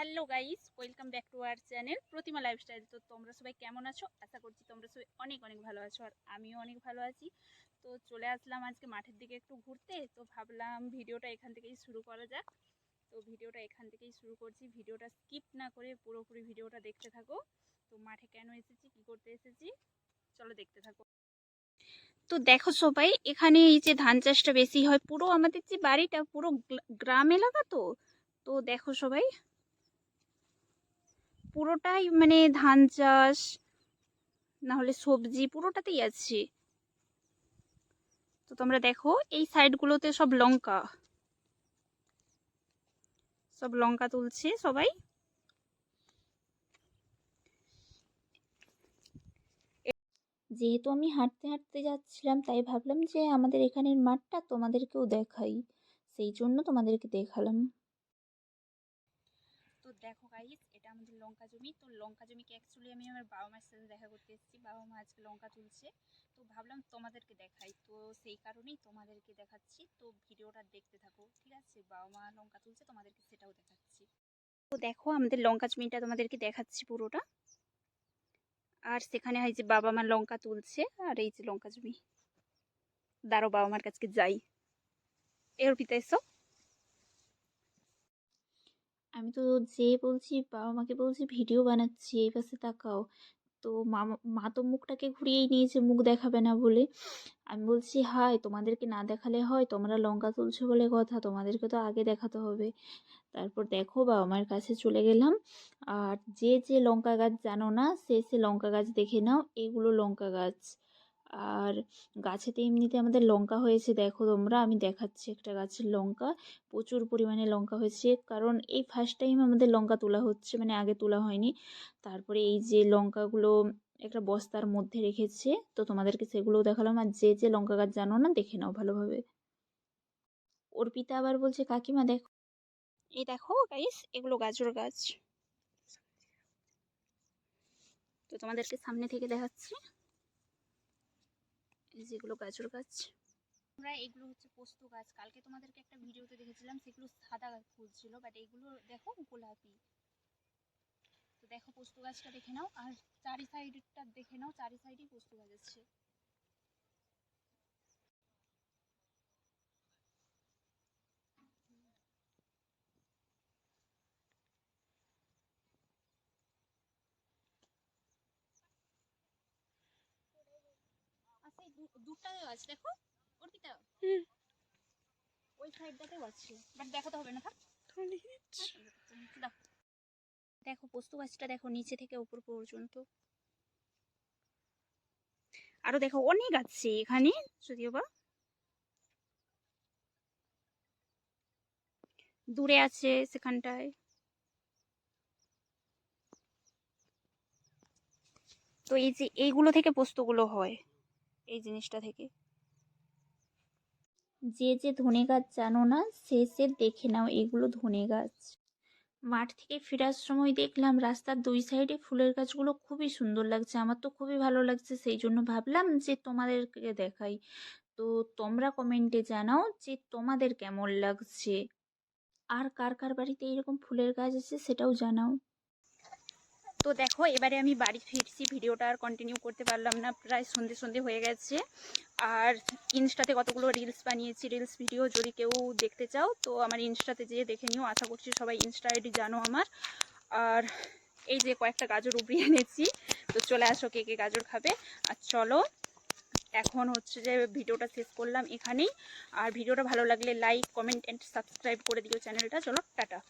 Hello guys, welcome back to our channel Pratima lifestyle. তো তোমরা সবাই কেমন আছো? আশা করছি তোমরা সবাই অনেক অনেক ভালো আছো আর আমিও অনেক ভালো আছি। তো চলে আসলাম আজকে মাঠের দিকে একটু ঘুরতে। তো ভাবলাম ভিডিওটা এখান থেকেই শুরু করা যাক। তো ভিডিওটা এখান থেকেই শুরু করছি। ভিডিওটা স্কিপ না করে পুরোপুরি ভিডিওটা দেখতে থাকো। তো মাঠে কেন এসেছি? কি করতে এসেছি? চলো দেখতে থাকো। তো দেখো সবাই, এখানে এই যে ধান চাষটা বেশি হয়, পুরো আমাদের যে বাড়িটা পুরো গ্রাম এলাকা তো? তো দেখো সবাই পুরোটাই মানে ধান চাষ না হলে সবজি পুরোটাতেই আছে। তো তোমরা দেখো এই সাইডগুলোতে সব লঙ্কা। সব লঙ্কা তুলছে সবাই। যেহেতু আমি হাঁটতে হাঁটতে যাচ্ছিলাম তাই ভাবলাম যে আমাদের এখানের মাঠটা তোমাদেরকেও দেখাই। সেই জন্য তোমাদেরকে দেখালাম। তো দেখো গাইস এটা আমাদের লঙ্কা জমি। তো লঙ্কা জমিকে অ্যাকচুয়ালি আমি আমার বাবা মার সাথে দেখা করতে এসেছি। বাবা মা আজকে লঙ্কা তুলছে। তো ভাবলাম তোমাদেরকে দেখাই। তো সেই কারণেই তোমাদেরকে দেখাচ্ছি। তো ভিডিওটা দেখতে থাকো, ঠিক আছে? বাবা মা লঙ্কা তুলছে, তোমাদেরকে সেটাও দেখাচ্ছি। তো দেখো, আমাদের লঙ্কা জমিটা তোমাদেরকে দেখাচ্ছি পুরোটা। আর সেখানে হয় যে বাবা মা লঙ্কা তুলছে, আর এই যে লঙ্কা জমি। দাঁড়ো বাবা মার কাছকে যাই। এর পিতা এসো। আমি তো যে বলছি, বাবা মাকে বলছি, ভিডিও বানাচ্ছি, এই পাশে তাকাও। তো মা মা তো মুখটাকে ঘুরিয়েই নিয়েছে, মুখ দেখাবে না বলে। আমি বলছি হাই তোমাদেরকে না দেখালে হয়? তোমরা লঙ্কা তুলছো বলে কথা, তোমাদেরকে তো আগে দেখাতে হবে। তারপর দেখো, বাবা মার কাছে চলে গেলাম। আর যে যে লঙ্কা গাছ জানো না, সে সে লঙ্কা গাছ দেখে নাও, এগুলো লঙ্কা গাছ। আর গাছেতে এমনিতে আমাদের লঙ্কা হয়েছে, দেখো তোমরা, আমি দেখাচ্ছি একটা গাছের লঙ্কা, প্রচুর পরিমাণে লঙ্কা হয়েছে, কারণ এই ফার্স্ট টাইম আমাদের লঙ্কা তোলা হচ্ছে মানে আগে তোলা হয়নি, তারপরে এই যে লঙ্কাগুলো একটা বস্তার মধ্যে রেখেছে, তো তোমাদেরকে সেগুলোও দেখালাম, আর যে যে লঙ্কা গাছ জানো না, দেখে নাও ভালোভাবে। অর্পিতা আবার বলছে, কাকিমা, দেখো। এই দেখো গাইস এগুলো গাজর গাছ। তো তোমাদেরকে সামনে থেকে দেখাচ্ছি। এই যেগুলো গাজর গাছ। আমরা এগুলো হচ্ছে পোস্ত গাছ। কালকে তোমাদেরকে একটা ভিডিওতে দেখেছিলাম, সেগুলো সাদা ফুল ছিল বাট এগুলো দেখো গোলাপি। তো দেখো পোস্ত গাছটা দেখে নাও, আর চারি সাইডটা দেখে নাও, চারি সাইডেই পোস্ত গাছ আছে। আছে দেখো? অর্পিতা ওই সাইডটাতেও আছে। বাট দেখাতে হবে না থাক। দেখো পোস্ত গাছটা দেখো নিচে থেকে উপর পর্যন্ত। আরও দেখো অনেক আছে এখানে যদিও বা। দূরে আছে সেখানটায়। তো এই যে এইগুলো থেকে পোস্তগুলো হয়। এই জিনিসটা থেকে। যে যে ধনে গাছ জানো না, সে সে দেখে নাও এগুলো ধনে গাছ। মাঠ থেকে ফেরার সময় দেখলাম রাস্তার দুই সাইডে ফুলের গাছগুলো খুবই সুন্দর লাগছে। আমার তো খুবই ভালো লাগছে, সেই জন্য ভাবলাম যে তোমাদেরকে দেখাই। তো তোমরা কমেন্টে জানাও যে তোমাদের কেমন লাগছে। আর কার কার বাড়িতে এরকম ফুলের গাছ আছে সেটাও জানাও। তো দেখো, এবারে আমি বাড়ি ফিরছি। ভিডিওটা আর কন্টিনিউ করতে পারলাম না। প্রায় সন্ধে সন্ধে হয়ে গেছে। আর ইনস্টাতে কতগুলো রিলস বানিয়েছি রিলস ভিডিও যদি কেউ দেখতে চাও, তো আমার ইনস্টাতে যেয়ে দেখে নিও। আশা করছি সবাই ইনস্টা আইডি জানো আমার। আর এই যে কয়েকটা গাজর উবড়িয়ে এনেছি। তো চলে আসো কে কে গাজর খাবে। আর চলো, এখন হচ্ছে যে ভিডিওটা শেষ করলাম এখানেই। আর ভিডিওটা ভালো লাগলে লাইক কমেন্ট অ্যান্ড সাবস্ক্রাইব করে দিও চ্যানেলটা। চলো, টাটা।